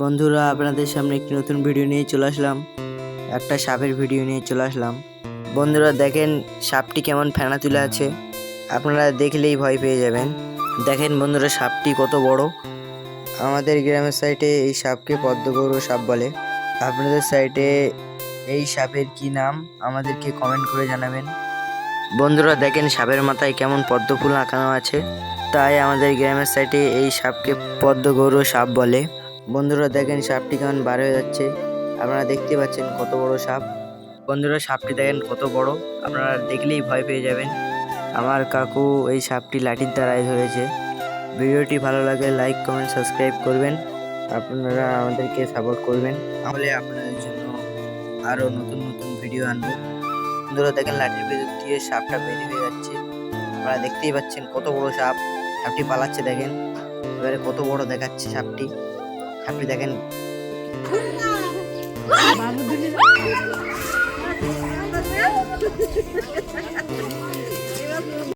বন্ধুরা, আপনাদের সামনে একটি নতুন ভিডিও নিয়ে চলে আসলাম। একটা সাপের ভিডিও নিয়ে চলে আসলাম। বন্ধুরা, দেখেন সাপটি কেমন ফেনা তুলে আছে। আপনারা দেখলেই ভয় পেয়ে যাবেন। দেখেন বন্ধুরা, সাপটি কত বড়। আমাদের গ্রামের সাইডে এই সাপকে পদ্মগৌর সাপ বলে। আপনাদের সাইডে এই সাপের কি নাম, আমাদেরকে কমেন্ট করে জানাবেন। বন্ধুরা, দেখেন সাপের মাথায় কেমন পদ্ম ফুল আঁকানো আছে। তাই আমাদের গ্রামের সাইডে এই সাপকে পদ্মগৌর সাপ বলে। বন্ধুরা দেখেন সাপটি কেমন বার হয়ে যাচ্ছে। আপনারা দেখতে পাচ্ছেন কত বড় সাপ। বন্ধুরা সাপটি দেখেন কত বড়। আপনারা দেখলেই ভয় পেয়ে যাবেন। আমার কাকু এই সাপটি লাঠির দ্বারাই ধরেছে। ভিডিওটি ভালো লাগে লাইক, কমেন্ট, সাবস্ক্রাইব করবেন। আপনারা আমাদেরকে সাপোর্ট করবেন। তাহলে আপনাদের জন্য আরও নতুন নতুন ভিডিও আনব। বন্ধুরা দেখেন লাঠির ভিতর দিয়ে সাপটা বেরিয়ে হয়ে যাচ্ছে। আপনারা দেখতেই পাচ্ছেন কত বড় সাপ। সাপটি পালাচ্ছে দেখেন। এবারে কত বড় দেখাচ্ছে সাপটি। আপনি দেখেন। বাবু